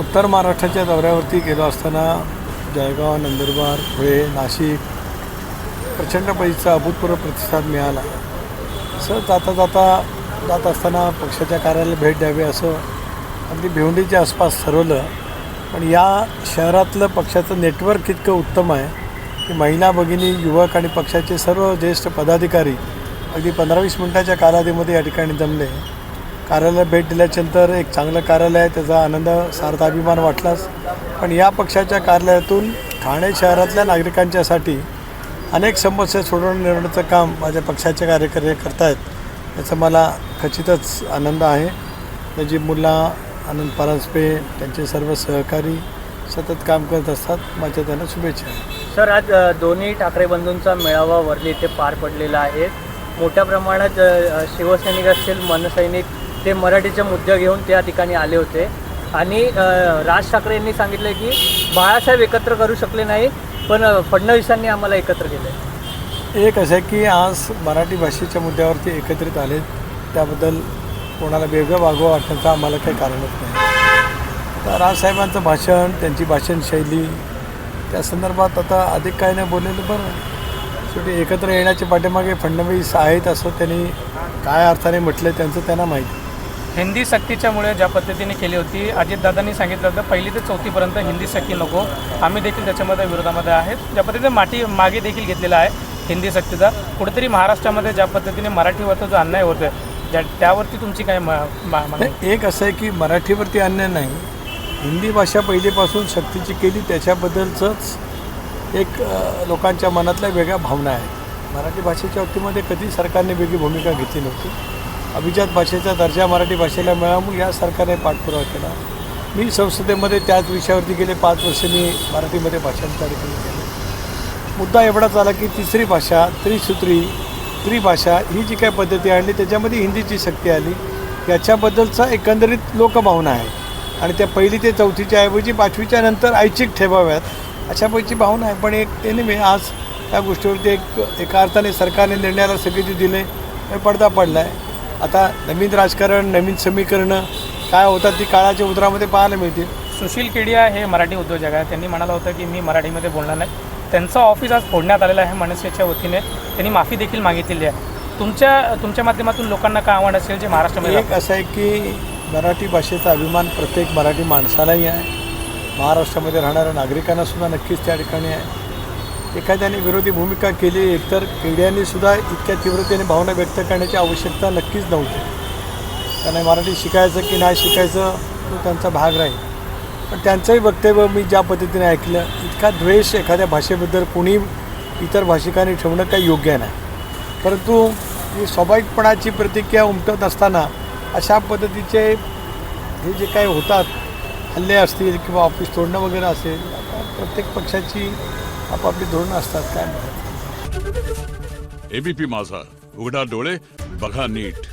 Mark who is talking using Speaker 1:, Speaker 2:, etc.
Speaker 1: उत्तर महाराष्ट्राच्या दौऱ्यावरती गेलो असताना जळगाव नंदुरबार धुळे नाशिक प्रचंड पैसा अभूतपूर्व प्रतिसाद मिळाला. असं जाता जाता जात असताना पक्षाच्या कार्यालयाला भेट द्यावी असं अगदी भिवंडीच्या आसपास ठरवलं. पण या शहरातलं पक्षाचं नेटवर्क इतकं उत्तम आहे की महिला भगिनी युवक आणि पक्षाचे सर्व ज्येष्ठ पदाधिकारी अगदी पंधरा वीस मिनटाच्या कालावधीमध्ये या ठिकाणी जमले. कार्यालय भेट दिल्याच्यानंतर एक चांगलं कार्यालय आहे त्याचा आनंद सार्थ अभिमान वाटलाच. पण या पक्षाच्या कार्यालयातून ठाणे शहरातल्या नागरिकांच्यासाठी अनेक समस्या सोडवून नेण्याचं काम माझ्या पक्षाचे कार्यकर्ते करतायत याचा मला खचितच आनंद आहे. नजीब मुल्ला आनंद परांजपे त्यांचे सर्व सहकारी सतत काम करत असतात. माझ्या त्यांना शुभेच्छा
Speaker 2: सर आज दोन्ही ठाकरे बंधूंचा मेळावा वरली इथे पार पडलेला आहे. मोठ्या प्रमाणात शिवसैनिक असतील मनसैनिक ते मराठीचे मुद्दे घेऊन त्या ठिकाणी आले होते. आणि राज ठाकरे यांनी सांगितलं की बाळासाहेब एकत्र करू शकले नाही पण फडणवीसांनी आम्हाला एकत्र केलं
Speaker 1: एक असं आहे की आज मराठी भाषेच्या मुद्द्यावरती एकत्रित आले त्याबद्दल कोणाला वेगळं वागवं वाटण्याचं आम्हाला काही कारणच नाही. तर राजसाहेबांचं भाषण त्यांची भाषण शैली त्या संदर्भात आता अधिक काय नाही बोललेलं बरं. शेवटी एकत्र येण्याच्या पाठीमागे फडणवीस आहेत असं त्यांनी काय अर्थाने म्हटलं त्यांचं त्यांना माहिती.
Speaker 3: हिंदी सक्तीच्यामुळे ज्या पद्धतीने केली होती अजितदादांनी सांगितलं होतं पहिली ते चौथीपर्यंत हिंदी सक्ती नको. आम्ही देखील त्याच्यामध्ये विरोधामध्ये आहेत. ज्या पद्धतीने माटी मागे देखील घेतलेला आहे हिंदी सक्तीचा. कुठेतरी महाराष्ट्रामध्ये ज्या पद्धतीने मराठीवरचा जो अन्याय होतो ज्या त्यावरती तुमची काय मा- मा-
Speaker 1: एक असं आहे की मराठीवरती अन्याय नाही. हिंदी भाषा पहिलीपासून सक्तीची केली त्याच्याबद्दलचंच एक लोकांच्या मनातल्या वेगळ्या भावना आहेत. मराठी भाषेच्या बाबतीमध्ये कधी सरकारने वेगळी भूमिका घेतली नव्हती. अभिजात भाषेचा दर्जा मराठी भाषेला मिळावा मग या सरकारने पाठपुरावा केला. मी संसदेमध्ये त्याच विषयावरती गेले पाच वर्ष मी मराठीमध्ये भाषांतर केले. मुद्दा एवढाच आला की तिसरी भाषा त्रिसूत्री त्रिभाषा ही जी काय पद्धती आणली त्याच्यामध्ये हिंदीची सक्ती आली. याच्याबद्दलचा एकंदरीत लोकभावना आहे. आणि त्या पहिली ते चौथीच्या ऐवजी पाचवीच्या नंतर ऐच्छिक ठेवाव्यात अशा पैकी भावना आहे. पण एक एनिवे आज त्या गोष्टीवरती एक एका अर्थाने सरकारने निर्णयाला स्थगिती दिले. हे पडदा पडला आहे आता नवीन राजकारण नवीन समीकरणं काय होतात ती काळाच्या उतरामध्ये पाहायला मिळतील.
Speaker 3: सुशील केडिया हे मराठी उद्योजक आहे त्यांनी म्हणालं होतं की मी मराठीमध्ये बोलणार नाही. त्यांचं ऑफिस आज फोडण्यात आलेलं आहे मनसेच्या वतीने. त्यांनी माफी देखील मागितलेली आहे. तुमच्या तुमच्या माध्यमातून लोकांना काय आव्हान असेल जे महाराष्ट्रामध्ये
Speaker 1: एक असं आहे की मराठी भाषेचा अभिमान प्रत्येक मराठी माणसालाही आहे. महाराष्ट्रामध्ये राहणाऱ्या नागरिकांना सुद्धा नक्कीच त्या ठिकाणी आहे. एखाद्याने विरोधी भूमिका केली एकतर पिढ्यांनी सुद्धा इतक्या तीव्रतेने भावना व्यक्त करण्याची आवश्यकता नक्कीच नव्हती. त्यांना मराठी शिकायचं की नाही शिकायचं तो त्यांचा भाग राहील. पण त्यांचंही वक्तव्य मी ज्या पद्धतीने ऐकलं इतका द्वेष एखाद्या भाषेबद्दल कोणी इतर भाषिकांनी ठेवणं काही योग्य नाही. परंतु ही स्वाभाविकपणाची प्रतिक्रिया उमटत असताना अशा पद्धतीचे हे जे काही होतात हल्ले असतील किंवा ऑफिस तोडणं वगैरे असेल प्रत्येक पक्षाची आपापली धोरणं असतात काय म्हणतात
Speaker 4: एबीपी माझा. उघडा डोळे बघा नीट.